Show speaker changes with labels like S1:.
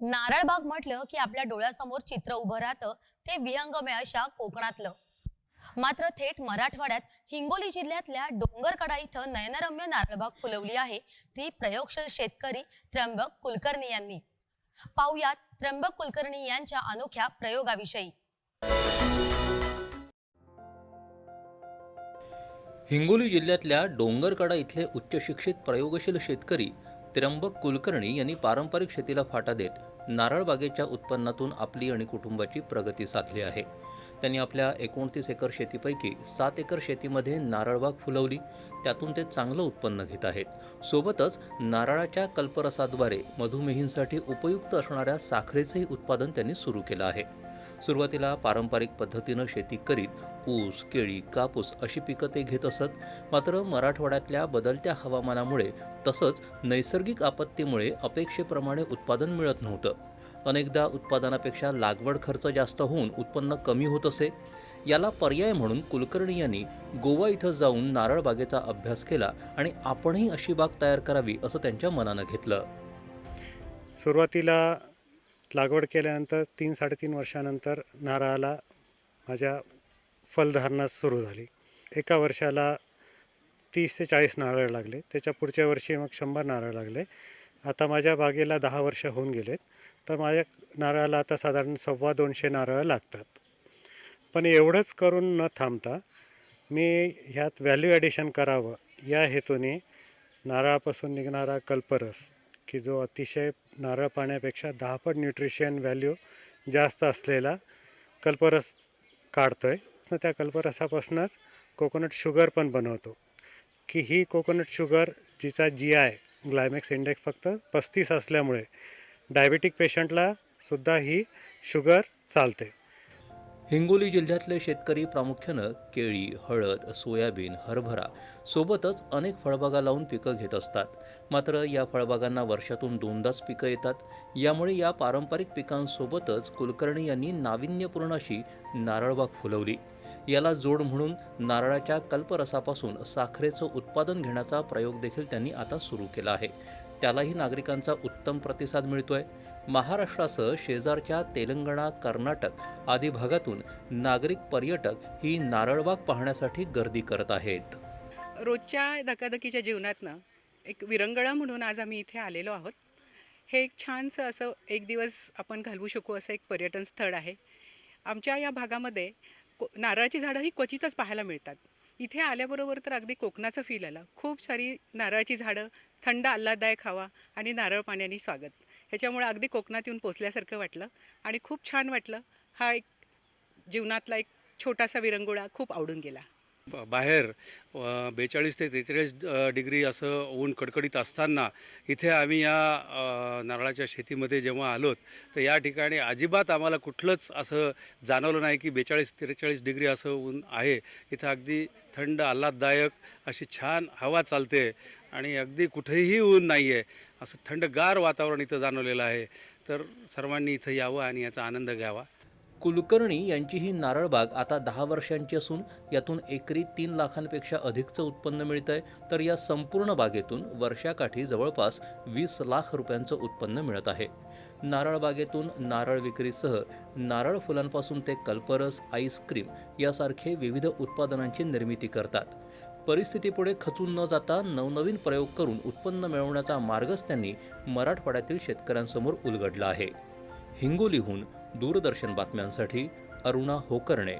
S1: नारळबाग म्हटलं की आपल्या डोळ्यासमोर चित्र उभं राहतं ते विहंगमे अशा कोकणातलं. मात्र थेट मराठवाड्यात हिंगोली जिल्ह्यातल्या डोंगरकडा इथं नयनरम्य नारळबाग फुलवली आहे. ती प्रयोगशील शेतकरी त्र्यंबक कुलकर्णी यांनी. पाहुयात त्र्यंबक कुलकर्णी यांच्या अनोख्या प्रयोगाविषयी.
S2: हिंगोली जिल्ह्यातल्या डोंगरकडा इथले उच्च शिक्षित प्रयोगशील शेतकरी त्र्यंबक कुलकर्णी यांनी पारंपरिक शेतीला फाटा देत नारळबागेच्या उत्पन्नातून आपली आणि कुटुंबाची प्रगती साधली आहे. त्यांनी आपल्या एकोणतीस एकर शेतीपैकी सात एकर शेतीमध्ये नारळबाग फुलवली. त्यातून ते चांगलं उत्पन्न घेत आहेत. सोबतच नारळाच्या कल्परसाद्वारे मधुमेहींसाठी उपयुक्त असणाऱ्या साखरेचंही उत्पादन त्यांनी सुरू केलं आहे. सुरुवातीला पारंपरिक पद्धतीनं शेती करीत ऊस केळी कापूस अशी पिकं ते घेत असत. मात्र मराठवाड्यातल्या बदलत्या हवामानामुळे तसंच नैसर्गिक आपत्तीमुळे अपेक्षेप्रमाणे उत्पादन मिळत नव्हतं. अनेकदा उत्पादनापेक्षा लागवड खर्च जास्त होऊन उत्पन्न कमी होत असे. याला पर्याय म्हणून कुलकर्णी यांनी गोवा इथं जाऊन नारळ बागेचा अभ्यास केला आणि आपणही अशी बाग तयार करावी असं त्यांच्या मनानं घेतलं.
S3: सुरुवातीला लागवड केल्यानंतर तीन साडेतीन वर्षानंतर नारळाला माझ्या फलधारणा सुरू झाली. एका वर्षाला तीस ते चाळीस नारळ लागले. त्याच्या पुढच्या वर्षी मग शंभर नारळ लागले. आता माझ्या बागेला दहा वर्ष होऊन गेलेत. तर माझ्या नारळाला आता साधारण सव्वा दोनशे नारळ लागतात. पण एवढंच करून न थांबता मी ह्यात व्हॅल्यू ॲडिशन करावं या हेतूने नारळापासून निघणारा कल्परस की जो अतिशय नारळ पाण्यापेक्षा दहापट न्यूट्रिशन व्हॅल्यू जास्त असलेला कल्परस काढतो आहे त्या कल्परसापासूनच कोकोनट शुगर पण बनवतो. की ही कोकोनट शुगर जिचा जी आय ग्लायमॅक्स इंडेक्स फक्त पस्तीस असल्यामुळे डायबेटिक पेशंटला सुद्धा ही शुगर चालते.
S2: हिंगोली जिल्ह्यातले शेतकरी प्रामुख्यानं केळी हळद सोयाबीन हरभरा सोबतच अनेक फळबागा लावून पिकं घेत असतात. मात्र या फळबागांना वर्षातून दोनदाच पिकं येतात. यामुळे या पारंपरिक पिकांसोबतच कुलकर्णी यांनी नाविन्यपूर्ण अशी नारळबाग फुलवली. याला जोड म्हणून नारळाच्या कल्परसापासून साखरेचं उत्पादन घेण्याचा प्रयोग देखील त्यांनी आता सुरू केला आहे. त्यालाही नागरिकांचा उत्तम प्रतिसाद मिळतोय. महाराष्ट्रासह शेजारच्या तेलंगणा कर्नाटक आदी भागातून नागरिक पर्यटक ही नारळबाग पाहण्यासाठी गर्दी करत आहेत.
S4: रोजच्या धकाधकीच्या जीवनातनं एक विरंगळा म्हणून आज आम्ही इथे आलेलो आहोत. हे एक छानसं असं एक दिवस आपण घालवू शकू असं एक पर्यटन स्थळ आहे. आमच्या या भागामध्ये को नारळाची झाडं ही क्वचितच पाहायला मिळतात. इथे आल्याबरोबर तर अगदी कोकणाचं फील आला. खूप सारी नारळाची झाडं थंड आल्हाददायक हवा आणि नारळ पाण्याने स्वागत. ह्याच्यामुळे अगदी कोकणात येऊन पोचल्यासारखं वाटलं आणि खूप छान वाटलं. हा एक जीवनातला एक छोटासा विरंगुळा खूप आवडून गेला.
S5: बाहेर बेचाळीस ते त्रेचाळीस डिग्री असं ऊन कडकडीत असताना इथे आम्ही या नारळाच्या शेतीमध्ये जेव्हा आलोत तर या ठिकाणी अजिबात आम्हाला कुठलंच असं जाणवलं नाही की बेचाळीस त्रेचाळीस डिग्री असं ऊन आहे. इथं अगदी थंड आल्हाददायक अशी छान हवा चालते आणि अगदी कुठेही ऊन नाही आहे असं थंडगार वातावरण इथं जाणवलेलं आहे. तर सर्वांनी इथं यावं आणि याचा आनंद घ्यावा.
S2: कुलकर्णी यांची ही नारळबाग आता दहा वर्षांची असून यातून एकरी तीन लाखांपेक्षा अधिकचं उत्पन्न मिळत आहे तर या संपूर्ण बागेतून वर्षाकाठी जवळपास वीस लाख रुपयांचं उत्पन्न मिळत आहे. नारळ बागेतून नारळ विक्रीसह नारळ फुलांपासून ते कल्परस आईस्क्रीम यासारखे विविध उत्पादनांची निर्मिती करतात. परिस्थितीपुढे खचून न जाता नवनवीन प्रयोग करून उत्पन्न मिळवण्याचा मार्गच त्यांनी मराठवाड्यातील शेतकऱ्यांसमोर उलगडला आहे. हिंगोलीहून दूरदर्शन बातम्यांसाठी अरुणा होकर्णे.